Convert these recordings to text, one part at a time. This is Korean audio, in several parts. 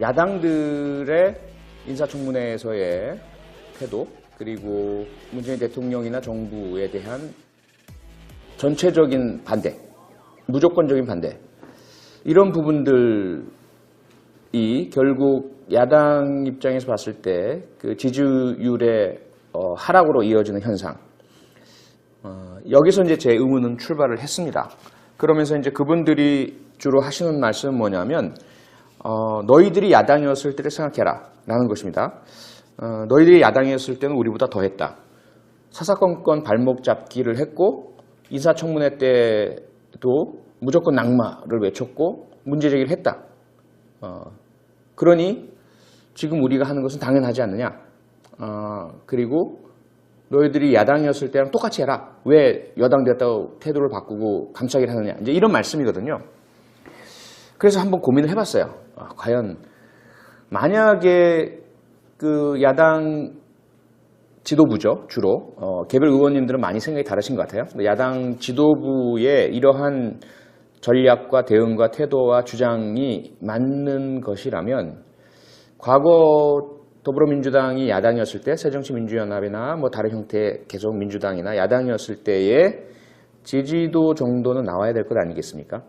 야당들의 인사청문회에서의 태도 그리고 문재인 대통령이나 정부에 대한 전체적인 반대, 무조건적인 반대 이런 부분들이 결국 야당 입장에서 봤을 때 그 지지율의 어, 하락으로 이어지는 현상 어, 여기서 이제 제 의문은 출발을 했습니다. 그러면서 이제 그분들이 주로 하시는 말씀은 뭐냐면 어, 너희들이 야당이었을 때를 생각해라 라는 것입니다. 어, 너희들이 야당이었을 때는 우리보다 더했다. 사사건건 발목 잡기를 했고 인사청문회 때도 무조건 낙마를 외쳤고 문제제기를 했다. 어, 그러니 지금 우리가 하는 것은 당연하지 않느냐. 어, 그리고 너희들이 야당이었을 때랑 똑같이 해라. 왜 여당 됐다고 태도를 바꾸고 감싸기를 하느냐. 이제 이런 말씀이거든요. 그래서 한번 고민을 해봤어요. 아, 과연 만약에 그 야당 지도부죠 주로 어, 개별 의원님들은 많이 생각이 다르신 것 같아요. 야당 지도부의 이러한 전략과 대응과 태도와 주장이 맞는 것이라면 과거 더불어민주당이 야당이었을 때 새정치민주연합이나 뭐 다른 형태의 계속 민주당이나 야당이었을 때의 지지도 정도는 나와야 될 것 아니겠습니까?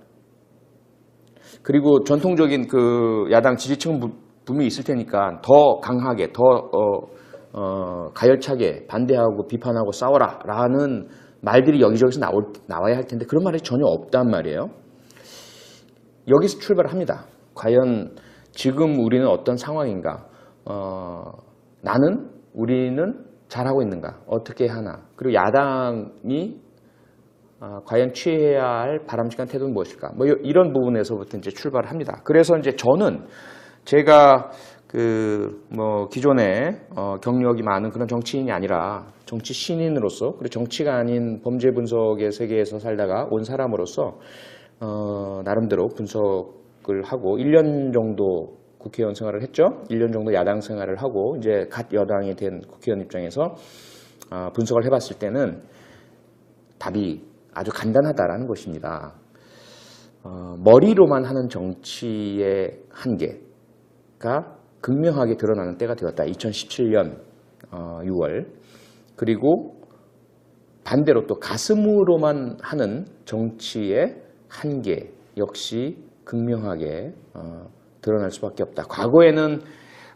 그리고 전통적인 그 야당 지지층은 부- 분명히 있을 테니까 더 강하게, 더 어, 어, 가열차게 반대하고 비판하고 싸워라라는 말들이 여기저기서 나올, 나와야 할 텐데 그런 말이 전혀 없단 말이에요. 여기서 출발합니다. 과연 지금 우리는 어떤 상황인가? 어, 나는 우리는 잘하고 있는가? 어떻게 하나? 그리고 야당이 아, 과연 취해야 할 바람직한 태도는 무엇일까? 뭐 이- 이런 부분에서부터 이제 출발합니다. 그래서 이제 저는 제가 그 뭐 기존에 어, 경력이 많은 그런 정치인이 아니라 정치 신인으로서 그리고 정치가 아닌 범죄 분석의 세계에서 살다가 온 사람으로서 어, 나름대로 분석을 하고 1년 정도 국회의원 생활을 했죠. 1년 정도 야당 생활을 하고 이제 갓 여당이 된 국회의원 입장에서 아, 분석을 해봤을 때는 답이 아주 간단하다라는 것입니다. 어, 머리로만 하는 정치의 한계가 극명하게 드러나는 때가 되었다. 2017년 6월. 그리고 반대로 또 가슴으로만 하는 정치의 한계 역시 극명하게 어, 드러날 수밖에 없다. 과거에는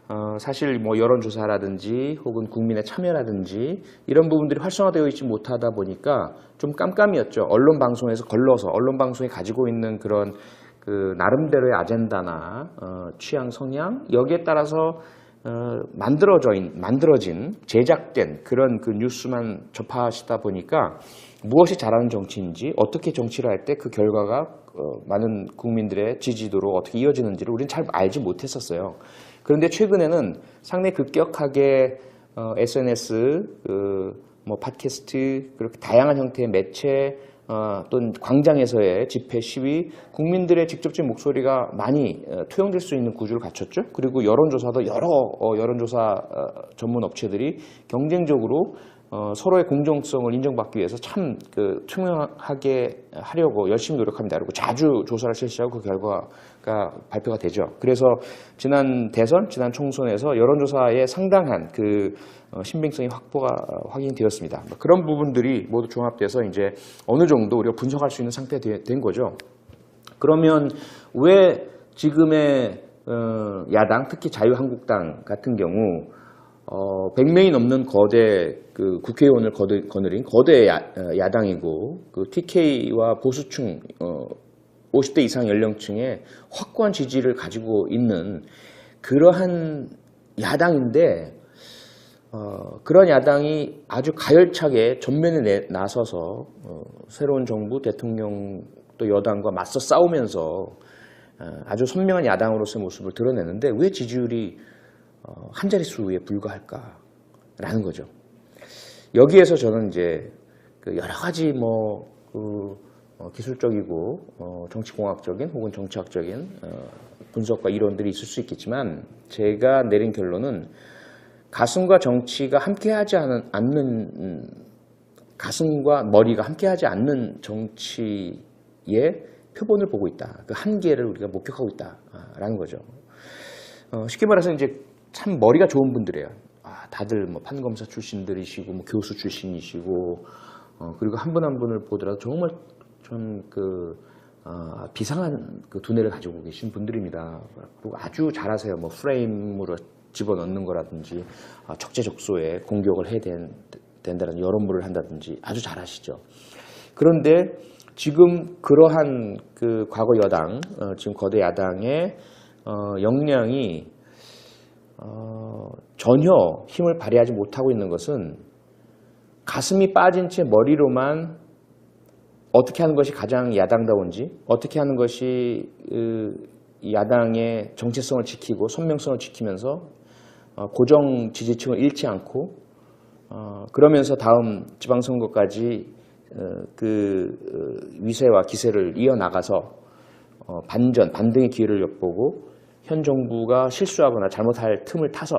어, 사실 뭐 여론조사라든지 혹은 국민의 참여라든지 이런 부분들이 활성화되어 있지 못하다 보니까 좀 깜깜이었죠. 언론 방송에서 걸러서 언론 방송이 가지고 있는 그런 그 나름대로의 아젠다나 어, 취향 성향 여기에 따라서 어, 만들어진 만들어진 제작된 그런 그 뉴스만 접하시다 보니까 무엇이 잘하는 정치인지 어떻게 정치를 할 때 그 결과가 어, 많은 국민들의 지지도로 어떻게 이어지는지를 우리는 잘 알지 못했었어요. 그런데 최근에는 상당히 급격하게 어, SNS, 그, 뭐 팟캐스트 그렇게 다양한 형태의 매체 어, 또는 광장에서의 집회 시위 국민들의 직접적인 목소리가 많이 어, 투영될 수 있는 구조를 갖췄죠. 그리고 여론조사도 여러 어, 여론조사 어, 전문 업체들이 경쟁적으로 어, 서로의 공정성을 인정받기 위해서 참 그 투명하게 하려고 열심히 노력합니다. 그리고 자주 조사를 실시하고 그 결과가 발표가 되죠. 그래서 지난 대선, 지난 총선에서 여론조사에 상당한 그 어, 신빙성이 확보가 어, 확인되었습니다. 뭐 그런 부분들이 모두 종합돼서 이제 어느 정도 우리가 분석할 수 있는 상태가 되- 된 거죠. 그러면 왜 지금의 어, 야당, 특히 자유한국당 같은 경우 어, 100명이 넘는 거대 그 국회의원을 거드, 거느린 거대 야, 어, 당이고그 TK와 보수층 어, 50대 이상 연령층의 확고한 지지를 가지고 있는 그러한 야당인데 어, 그런 야당이 아주 가열차게 전면에 내- 나서서 어, 새로운 정부 대통령 또 여당과 맞서 싸우면서 어, 아주 선명한 야당으로서의 모습을 드러내는데 왜 지지율이 어, 한 자릿수에 불과할까라는 거죠. 여기에서 저는 이제 그 여러 가지 뭐 그, 어, 기술적이고 어, 정치공학적인 혹은 정치학적인 어, 분석과 이론들이 있을 수 있겠지만 제가 내린 결론은 가슴과 정치가 함께하지 않는 음, 가슴과 머리가 함께하지 않는 정치의 표본을 보고 있다. 그 한계를 우리가 목격하고 있다라는 거죠. 어, 쉽게 말해서 이제 참 머리가 좋은 분들이에요. 아, 다들 뭐 판검사 출신들이시고 뭐 교수 출신이시고 어, 그리고 한분한 분을 보더라도 정말 좀그 어, 비상한 그 두뇌를 가지고 계신 분들입니다. 그리고 아주 잘하세요. 뭐 프레임으로 집어넣는 거라든지 아, 적재적소에 공격을 해야 된, 된다는 여론물을 한다든지 아주 잘하시죠. 그런데 지금 그러한 그 과거 여당, 어, 지금 거대 야당의 어, 역량이 어, 전혀 힘을 발휘하지 못하고 있는 것은 가슴이 빠진 채 머리로만 어떻게 하는 것이 가장 야당다운지, 어떻게 하는 것이 야당의 정체성을 지키고 선명성을 지키면서 어, 고정 지지층을 잃지 않고 어, 그러면서 다음 지방선거까지 어, 그 어, 위세와 기세를 이어나가서 어, 반전, 반등의 기회를 엿보고 현 정부가 실수하거나 잘못할 틈을 타서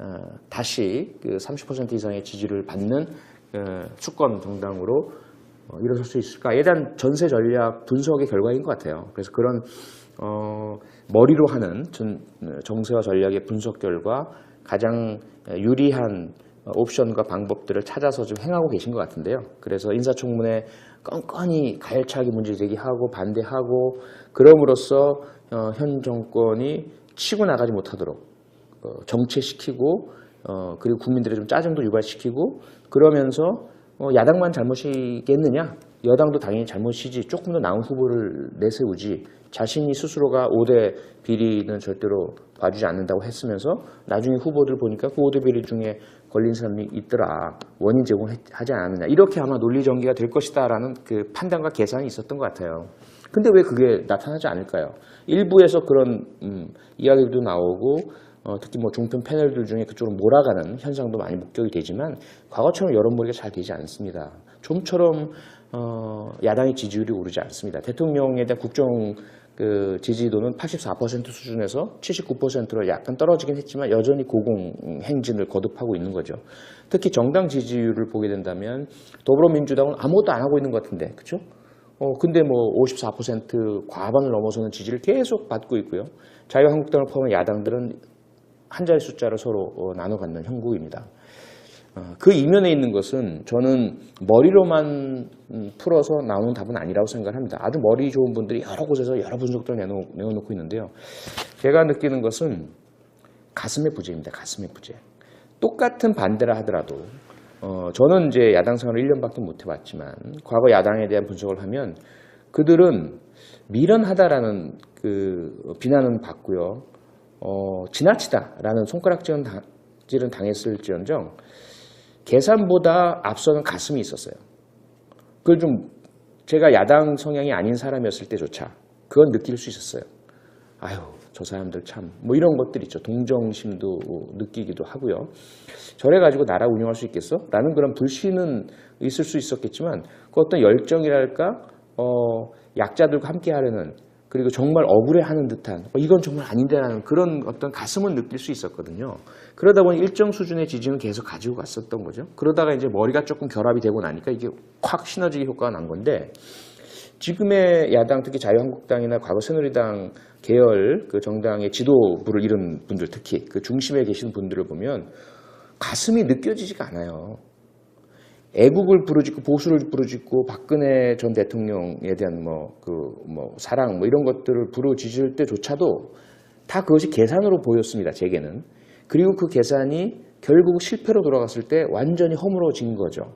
어, 다시 그 30% 이상의 지지를 받는 어, 수권 정당으로 어, 일어설 수 있을까에 대한 전세 전략 분석의 결과인 것 같아요. 그래서 그런 어, 머리로 하는 전, 정세와 전략의 분석 결과 가장 유리한 옵션과 방법들을 찾아서 좀 행하고 계신 것 같은데요. 그래서 인사청문회 건건히 가열차게 문제 제기하고 반대하고 그럼으로써 어, 현 정권이 치고 나가지 못하도록 어, 정체시키고 어, 그리고 국민들의 좀 짜증도 유발시키고 그러면서 어, 야당만 잘못이겠느냐? 여당도 당연히 잘못이지 조금 더 나은 후보를 내세우지 자신이 스스로가 5대 비리는 절대로 봐주지 않는다고 했으면서 나중에 후보들 보니까 그 5대 비리 중에 걸린 사람이 있더라 원인 제공하지 않았느냐 이렇게 아마 논리 전개가 될 것이다라는 그 판단과 계산이 있었던 것 같아요. 근데 왜 그게 나타나지 않을까요? 일부에서 그런 음, 이야기도 나오고 어, 특히 뭐 종편 패널들 중에 그쪽으로 몰아가는 현상도 많이 목격이 되지만 과거처럼 여론몰이가 잘 되지 않습니다. 좀처럼 어, 야당의 지지율이 오르지 않습니다. 대통령에 대한 국정 그 지지도는 84% 수준에서 79%로 약간 떨어지긴 했지만 여전히 고공 행진을 거듭하고 있는 거죠. 특히 정당 지지율을 보게 된다면 더불어민주당은 아무것도 안 하고 있는 것 같은데, 그렇죠? 어, 근데 뭐 54% 과반을 넘어서는 지지를 계속 받고 있고요. 자유한국당을 포함한 야당들은 한 자리 숫자를 서로 어, 나눠 갖는 형국입니다. 어, 그 이면에 있는 것은 저는 머리로만 음, 풀어서 나오는 답은 아니라고 생각을 합니다. 아주 머리 좋은 분들이 여러 곳에서 여러 분석들을 내놓, 내어놓고 있는데요. 제가 느끼는 것은 가슴의 부재입니다. 가슴의 부재. 똑같은 반대를 하더라도 어, 저는 이제 야당 생활을 1년밖에 못 해봤지만 과거 야당에 대한 분석을 하면 그들은 미련하다라는 그 비난은 받고요. 어, 지나치다라는 손가락질은 당, 당했을지언정 계산보다 앞서는 가슴이 있었어요. 그걸 좀 제가 야당 성향이 아닌 사람이었을 때조차 그건 느낄 수 있었어요. 아유, 저 사람들 참, 뭐 이런 것들 있죠. 동정심도 느끼기도 하고요. 저래 가지고 나라 운영할 수 있겠어? 라는 그런 불신은 있을 수 있었겠지만, 그 어떤 열정이랄까, 어, 약자들과 함께 하려는, 그리고 정말 억울해하는 듯한, 어, 이건 정말 아닌데라는 그런 어떤 가슴은 느낄 수 있었거든요. 그러다 보니 일정 수준의 지지는 계속 가지고 갔었던 거죠. 그러다가 이제 머리가 조금 결합이 되고 나니까 이게 확 시너지 효과가 난 건데, 지금의 야당 특히 자유한국당이나 과거 새누리당 계열 그 정당의 지도부를 잃은 분들 특히 그 중심에 계신 분들을 보면 가슴이 느껴지지가 않아요. 애국을 부르짖고 보수를 부르짖고 박근혜 전 대통령에 대한 뭐 그뭐 사랑 뭐 이런 것들을 부르짖을 때조차도 다 그것이 계산으로 보였습니다. 제게는. 그리고 그 계산이 결국 실패로 돌아갔을 때 완전히 허물어진 거죠.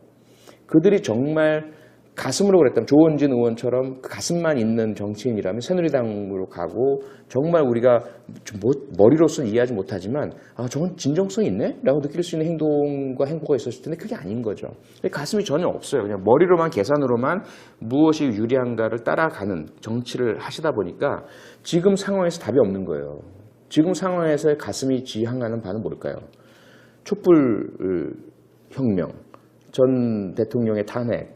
그들이 정말 가슴으로 그랬다면 조원진 의원처럼 그 가슴만 있는 정치인이라면 새누리당으로 가고 정말 우리가 좀 머리로서는 이해하지 못하지만 아 저건 진정성이 있네? 라고 느낄 수 있는 행동과 행보가 있었을 텐데 그게 아닌 거죠. 가슴이 전혀 없어요. 그냥 머리로만 계산으로만 무엇이 유리한가를 따라가는 정치를 하시다 보니까 지금 상황에서 답이 없는 거예요. 지금 상황에서의 가슴이 지향하는 바는 뭘까요? 촛불 혁명, 전 대통령의 탄핵,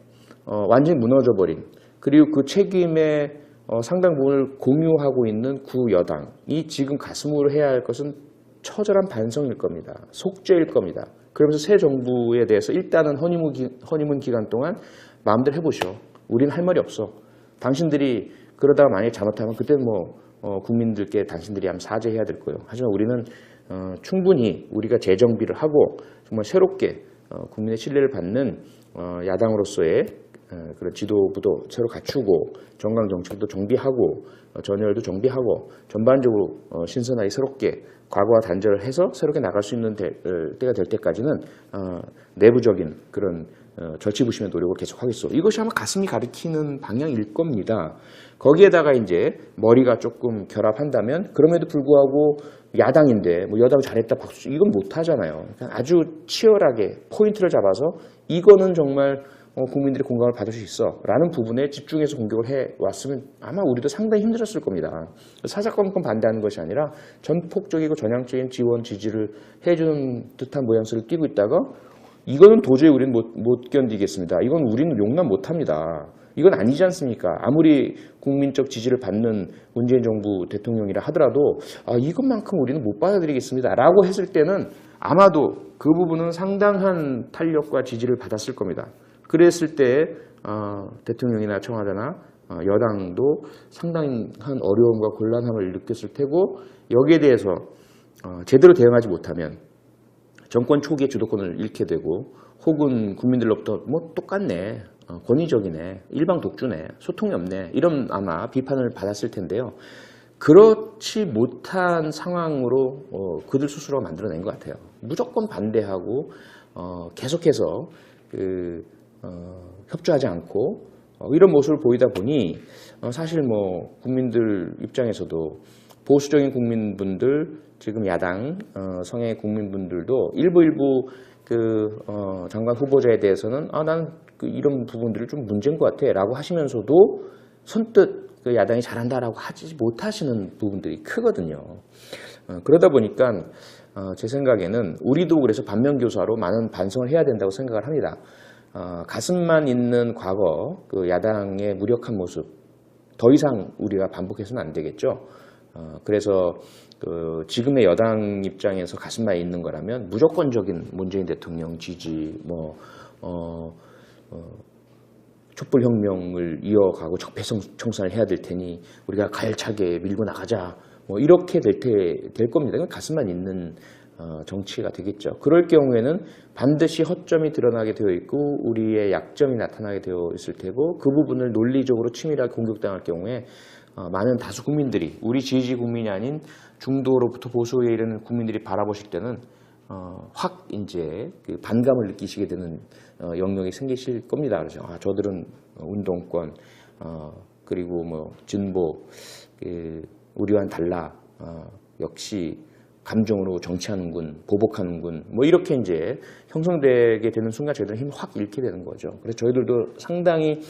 어, 완전히 무너져 버린 그리고 그 책임의 어, 상당 부분을 공유하고 있는 구여당이 지금 가슴으로 해야 할 것은 처절한 반성일 겁니다. 속죄일 겁니다. 그러면서 새 정부에 대해서 일단은 허니문, 기, 허니문 기간 동안 마음대로 해보시오. 우리는 할 말이 없어. 당신들이 그러다가 만약에 잘못하면 그때 뭐 어, 국민들께 당신들이 한번 사죄해야 될 거예요. 하지만 우리는 어, 충분히 우리가 재정비를 하고 정말 새롭게 어, 국민의 신뢰를 받는 어, 야당으로서의 어, 그런 지도부도 새로 갖추고 정강 정책도 정비하고 어, 전열도 정비하고 전반적으로 어, 신선하게 새롭게 과거와 단절을 해서 새롭게 나갈 수 있는 대- 어, 때가 될 때까지는 어, 내부적인 그런 어, 절치부심의 노력을 계속하겠소. 이것이 아마 가슴이 가리키는 방향일 겁니다. 거기에다가 이제 머리가 조금 결합한다면 그럼에도 불구하고 야당인데 뭐 여당 잘했다 박수 이건 못하잖아요. 아주 치열하게 포인트를 잡아서 이거는 정말 어, 국민들의 공감을 받을 수 있어 라는 부분에 집중해서 공격을 해왔으면 아마 우리도 상당히 힘들었을 겁니다. 사사건건 반대하는 것이 아니라 전폭적이고 전향적인 지원 지지를 해주는 듯한 모양새를 띠고 있다가 이거는 도저히 우리는 못, 못 견디겠습니다. 이건 우리는 용납 못합니다. 이건 아니지 않습니까? 아무리 국민적 지지를 받는 문재인 정부 대통령이라 하더라도 아, 이것만큼 우리는 못 받아들이겠습니다. 라고 했을 때는 아마도 그 부분은 상당한 탄력과 지지를 받았을 겁니다. 그랬을 때 어, 대통령이나 청와대나 어, 여당도 상당한 어려움과 곤란함을 느꼈을 테고 여기에 대해서 어, 제대로 대응하지 못하면 정권 초기에 주도권을 잃게 되고 혹은 국민들로부터 뭐 똑같네 어, 권위적이네 일방 독주네 소통이 없네 이런 아마 비판을 받았을 텐데요. 그렇지 못한 상황으로 어, 그들 스스로 만들어낸 것 같아요. 무조건 반대하고 어, 계속해서 그 어, 협조하지 않고 어, 이런 모습을 보이다 보니 어, 사실 뭐 국민들 입장에서도 보수적인 국민분들 지금 야당 어, 성의 국민분들도 일부 일부 그 어, 장관 후보자에 대해서는 아난그 이런 부분들이 좀 문제인 것 같아라고 하시면서도 선뜻 그 야당이 잘한다라고 하지 못하시는 부분들이 크거든요. 어, 그러다 보니까 어, 제 생각에는 우리도 그래서 반면교사로 많은 반성을 해야 된다고 생각을 합니다. 어, 가슴만 있는 과거 그 야당의 무력한 모습 더 이상 우리가 반복해서는 안 되겠죠. 어, 그래서 그 지금의 여당 입장에서 가슴만 있는 거라면 무조건적인 문재인 대통령 지지, 뭐 어, 어, 촛불혁명을 이어가고 적폐성 청산을 해야 될 테니 우리가 가열차게 밀고 나가자. 뭐 이렇게 될, 테, 될 겁니다. 그건 가슴만 있는 어, 정치가 되겠죠. 그럴 경우에는 반드시 허점이 드러나게 되어 있고 우리의 약점이 나타나게 되어 있을 테고 그 부분을 논리적으로 치밀하게 공격당할 경우에 어, 많은 다수 국민들이 우리 지지 국민이 아닌 중도로부터 보수에 이르는 국민들이 바라보실 때는 어, 확 이제 그 반감을 느끼시게 되는 어, 영역이 생기실 겁니다. 그래서 아, 저들은 운동권 어, 그리고 뭐 진보 그, 우리와는 달라 어, 역시 감정으로 정치하는군, 보복하는군, 뭐 이렇게 이제 형성되게 되는 순간 저희들은 힘을 확 잃게 되는 거죠. 그래서 저희들도 상당히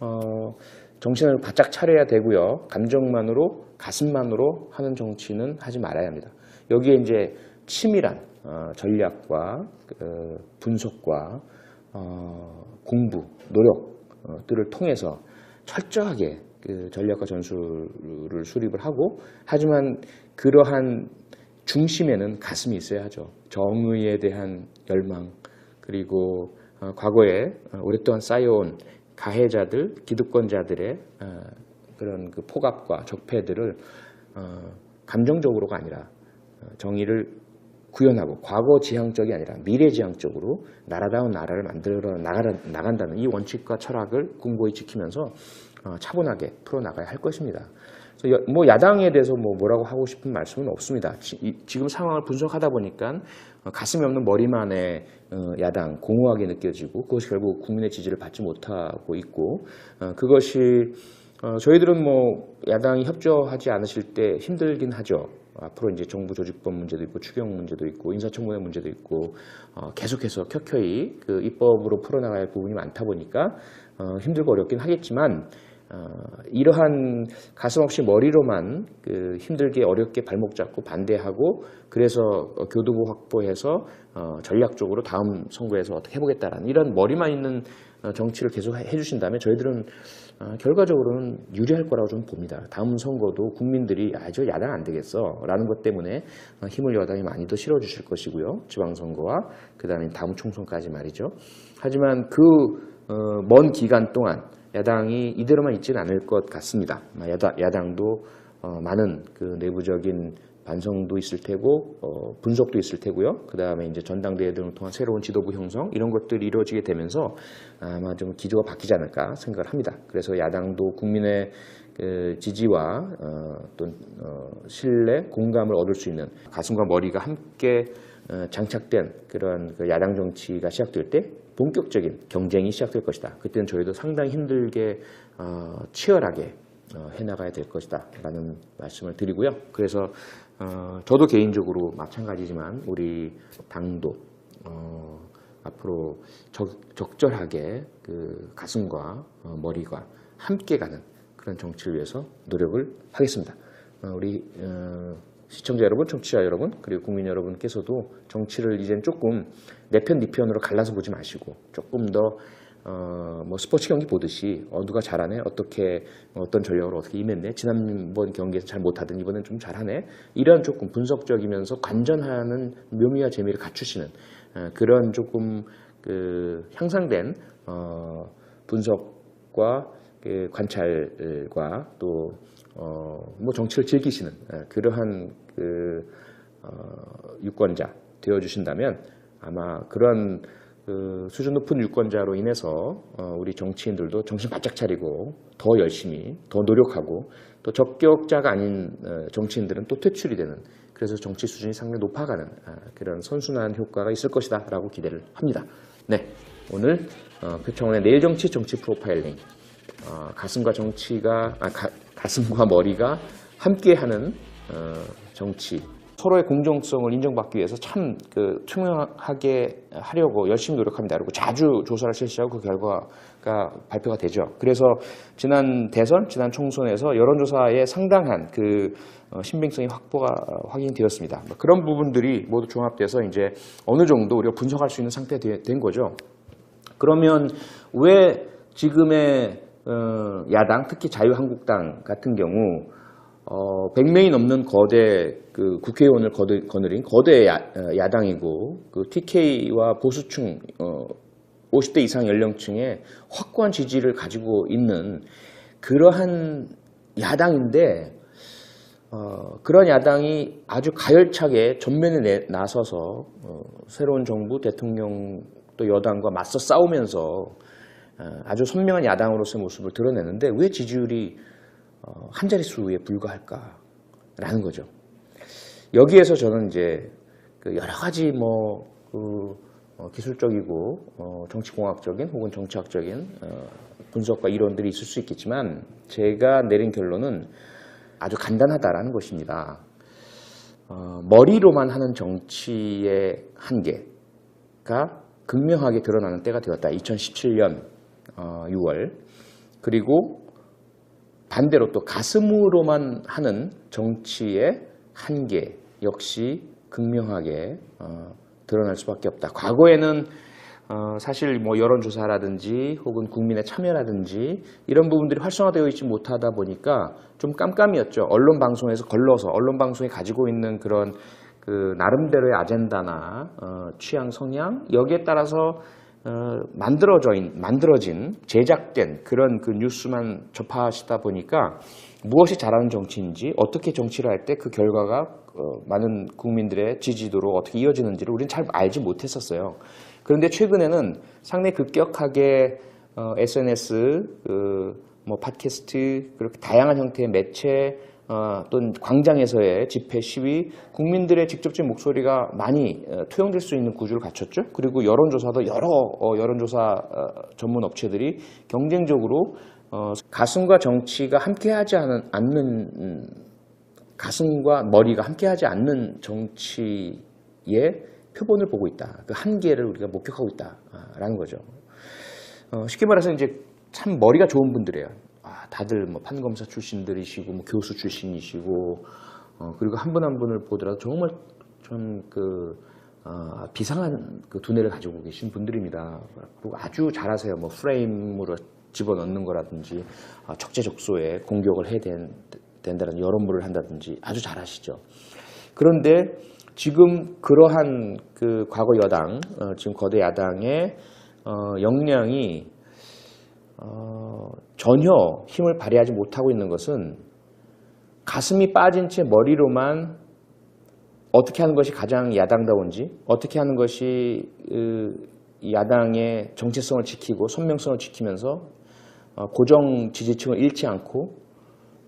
어, 정신을 바짝 차려야 되고요. 감정만으로, 가슴만으로 하는 정치는 하지 말아야 합니다. 여기에 이제 치밀한 어, 전략과 그, 분석과 어, 공부, 노력들을 통해서 철저하게 그 전략과 전술을 수립을 하고 하지만 그러한 중심에는 가슴이 있어야 하죠. 정의에 대한 열망 그리고 어, 과거에 어, 오랫동안 쌓여온 가해자들, 기득권자들의 어, 그런 그 포갑과 적폐들을 어, 감정적으로가 아니라 어, 정의를 구현하고 과거 지향적이 아니라 미래 지향적으로 나라다운 나라를 만들어 나간다는 이 원칙과 철학을 공고히 지키면서 어, 차분하게 풀어나가야 할 것입니다. 뭐 야당에 대해서 뭐 뭐라고 하고 싶은 말씀은 없습니다. 지, 금 상황을 분석하다 보니까 어, 가슴이 없는 머리만의 어, 야당 공허하게 느껴지고 그것이 결국 국민의 지지를 받지 못하고 있고 어, 그것이 어, 저희들은 뭐 야당이 협조하지 않으실 때 힘들긴 하죠. 앞으로 이제 정부 조직법 문제도 있고 추경 문제도 있고 인사청문회 문제도 있고 어, 계속해서 켜켜이 그 입법으로 풀어나가야 할 부분이 많다 보니까 어, 힘들고 어렵긴 하겠지만 어, 이러한 가슴 없이 머리로만 그 힘들게 어렵게 발목 잡고 반대하고 그래서 어, 교두보 확보해서 어, 전략적으로 다음 선거에서 어떻게 해보겠다라는 이런 머리만 있는 어, 정치를 계속 해- 해주신다면 저희들은 어, 결과적으로는 유리할 거라고 좀 봅니다. 다음 선거도 국민들이 아, 저 야당 안 되겠어 라는 것 때문에 어, 힘을 여당이 많이 더 실어주실 것이고요. 지방선거와 그 다음에 다음 총선까지 말이죠. 하지만 그 먼 기간 동안 야당이 이대로만 있지는 않을 것 같습니다. 야당, 야당도 어, 많은 그 내부적인 반성도 있을 테고 어, 분석도 있을 테고요. 그 다음에 이제 전당대회 등을 통한 새로운 지도부 형성 이런 것들이 이루어지게 되면서 아마 좀 기조가 바뀌지 않을까 생각을 합니다. 그래서 야당도 국민의 그 지지와 어, 또 어, 신뢰, 공감을 얻을 수 있는 가슴과 머리가 함께 어, 장착된 그런 그 야당 정치가 시작될 때 본격적인 경쟁이 시작될 것이다. 그때는 저희도 상당히 힘들게 어, 치열하게 어, 해나가야 될 것이다 라는 말씀을 드리고요. 그래서 어, 저도 개인적으로 마찬가지지만 우리 당도 어, 앞으로 적, 적절하게 그 가슴과 어, 머리가 함께 가는 그런 정치를 위해서 노력을 하겠습니다. 어, 우리 어, 시청자 여러분, 청취자 여러분, 그리고 국민 여러분께서도 정치를 이젠 조금 내 편, 네 편으로 갈라서 보지 마시고 조금 더 어, 뭐 스포츠 경기 보듯이 어, 누가 잘하네, 어떻게 어떤 전략으로 어떻게 임했네, 지난번 경기에서 잘 못하던 이번엔 좀 잘하네, 이런 조금 분석적이면서 관전하는 묘미와 재미를 갖추시는 어, 그런 조금 그 향상된 어, 분석과 그 관찰과 또 어, 뭐 정치를 즐기시는 예, 그러한 그 어, 유권자 되어 주신다면 아마 그런 그 수준 높은 유권자로 인해서 어, 우리 정치인들도 정신 바짝 차리고 더 열심히 더 노력하고 또 적격자가 아닌 어, 정치인들은 또 퇴출이 되는 그래서 정치 수준이 상당히 높아가는 아, 그런 선순환 효과가 있을 것이다 라고 기대를 합니다. 네, 오늘 어, 표창원의 내일 정치 정치 프로파일링 어, 가슴과 정치가 아, 가, 가슴과 머리가 함께하는 어, 정치 서로의 공정성을 인정받기 위해서 참 그 투명하게 하려고 열심히 노력합니다. 그리고 자주 조사를 실시하고 그 결과가 발표가 되죠. 그래서 지난 대선, 지난 총선에서 여론조사에 상당한 그 어, 신빙성이 확보가 어, 확인되었습니다. 뭐 그런 부분들이 모두 종합돼서 이제 어느 정도 우리가 분석할 수 있는 상태가 되- 된 거죠. 그러면 왜 지금의 어, 야당, 특히 자유한국당 같은 경우 어, 100명이 넘는 거대 그 국회의원을 거드, 거느린 거대 야, 어, 야당이고 그 TK와 보수층 어, 50대 이상 연령층의 확고한 지지를 가지고 있는 그러한 야당인데 어, 그런 야당이 아주 가열차게 전면에 내- 나서서 어, 새로운 정부 대통령 또 여당과 맞서 싸우면서 어, 아주 선명한 야당으로서의 모습을 드러내는데 왜 지지율이 어, 한 자릿수에 불과할까라는 거죠. 여기에서 저는 이제 그 여러 가지 뭐 그, 어, 기술적이고 어, 정치공학적인 혹은 정치학적인 어, 분석과 이론들이 있을 수 있겠지만 제가 내린 결론은 아주 간단하다라는 것입니다. 어, 머리로만 하는 정치의 한계가 극명하게 드러나는 때가 되었다. 2017년 6월 그리고 반대로 또 가슴으로만 하는 정치의 한계 역시 극명하게 어, 드러날 수밖에 없다. 과거에는 어, 사실 뭐 여론조사라든지 혹은 국민의 참여라든지 이런 부분들이 활성화되어 있지 못하다 보니까 좀 깜깜이었죠. 언론 방송에서 걸러서 언론 방송이 가지고 있는 그런 그 나름대로의 아젠다나 어, 취향 성향 여기에 따라서 어, 만들어져 있- 만들어진 제작된 그런 그 뉴스만 접하시다 보니까 무엇이 잘하는 정치인지 어떻게 정치를 할 때 그 결과가 어, 많은 국민들의 지지도로 어떻게 이어지는지를 우리는 잘 알지 못했었어요. 그런데 최근에는 상당히 급격하게 어, SNS, 그, 뭐 팟캐스트 그렇게 다양한 형태의 매체 어, 또는 광장에서의 집회 시위 국민들의 직접적인 목소리가 많이 어, 투영될 수 있는 구조를 갖췄죠. 그리고 여론조사도 여러 어, 여론조사 어, 전문 업체들이 경쟁적으로 어, 가슴과 정치가 함께하지 않는 음, 가슴과 머리가 함께하지 않는 정치의 표본을 보고 있다. 그 한계를 우리가 목격하고 있다라는 거죠. 어, 쉽게 말해서 이제 참 머리가 좋은 분들이에요. 아, 다들 뭐 판검사 출신들이시고 뭐 교수 출신이시고 어, 그리고 한분한 분을 보더라도 정말 좀그 어, 비상한 그 두뇌를 가지고 계신 분들입니다. 그리고 아주 잘하세요. 뭐 프레임으로 집어넣는 거라든지 어, 적재적소에 공격을 해야 된, 된다는 여론물을 한다든지 아주 잘하시죠. 그런데 지금 그러한 그 과거 여당, 어, 지금 거대 야당의 어, 역량이 어, 전혀 힘을 발휘하지 못하고 있는 것은 가슴이 빠진 채 머리로만 어떻게 하는 것이 가장 야당다운지, 어떻게 하는 것이 야당의 정체성을 지키고 선명성을 지키면서 어, 고정 지지층을 잃지 않고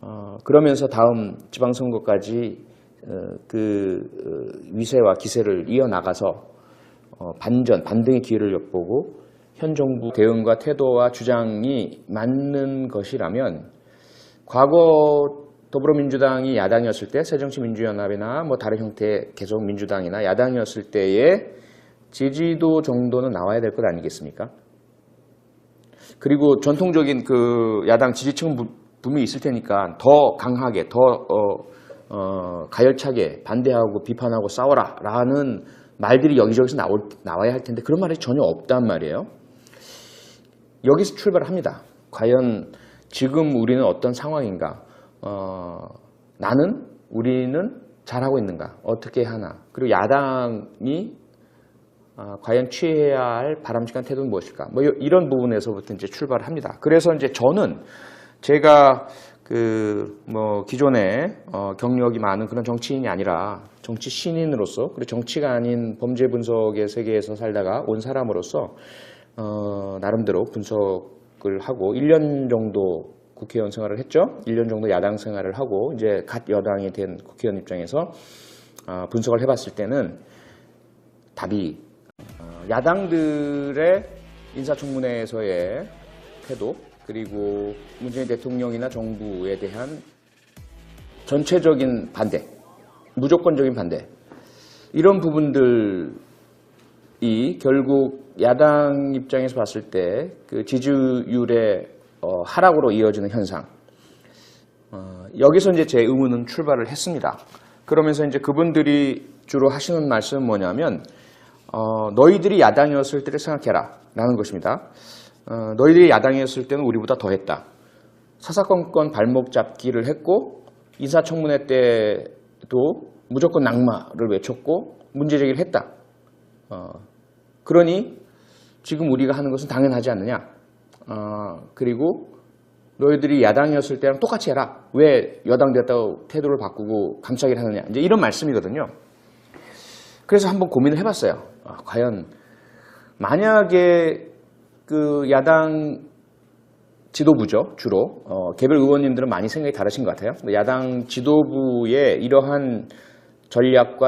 어, 그러면서 다음 지방선거까지 어, 그 어, 위세와 기세를 이어나가서 어, 반전, 반등의 기회를 엿보고 현 정부 대응과 태도와 주장이 맞는 것이라면 과거 더불어민주당이 야당이었을 때 새정치민주연합이나 뭐 다른 형태의 계속 민주당이나 야당이었을 때의 지지도 정도는 나와야 될 것 아니겠습니까? 그리고 전통적인 그 야당 지지층 분- 분명히 있을 테니까 더 강하게, 더 어, 어, 가열차게 반대하고 비판하고 싸워라 라는 말들이 여기저기서 나올, 나와야 할 텐데 그런 말이 전혀 없단 말이에요. 여기서 출발합니다. 과연 지금 우리는 어떤 상황인가? 어, 나는 우리는 잘하고 있는가? 어떻게 하나? 그리고 야당이 어, 과연 취해야 할 바람직한 태도는 무엇일까? 뭐 이- 이런 부분에서부터 이제 출발합니다. 그래서 이제 저는 제가 그 뭐 기존에 어, 경력이 많은 그런 정치인이 아니라 정치 신인으로서 그리고 정치가 아닌 범죄 분석의 세계에서 살다가 온 사람으로서 어, 나름대로 분석을 하고 1년 정도 국회의원 생활을 했죠. 1년 정도 야당 생활을 하고 이제 갓 여당이 된 국회의원 입장에서 어, 분석을 해봤을 때는 답이 어, 야당들의 인사청문회에서의 태도 그리고 문재인 대통령이나 정부에 대한 전체적인 반대, 무조건적인 반대 이런 부분들이 결국 야당 입장에서 봤을 때 그 지지율의 어, 하락으로 이어지는 현상 어, 여기서 이제 제 의문은 출발을 했습니다. 그러면서 이제 그분들이 주로 하시는 말씀은 뭐냐면 어, 너희들이 야당이었을 때를 생각해라 라는 것입니다. 어, 너희들이 야당이었을 때는 우리보다 더 했다. 사사건건 발목 잡기를 했고 인사청문회 때도 무조건 낙마를 외쳤고 문제제기를 했다. 어, 그러니 지금 우리가 하는 것은 당연하지 않느냐. 어, 그리고 너희들이 야당이었을 때랑 똑같이 해라. 왜 여당 됐다고 태도를 바꾸고 감싸기를 하느냐. 이제 이런 말씀이거든요. 그래서 한번 고민을 해봤어요. 아, 과연 만약에 그 야당 지도부죠 주로 어, 개별 의원님들은 많이 생각이 다르신 것 같아요. 야당 지도부의 이러한 전략과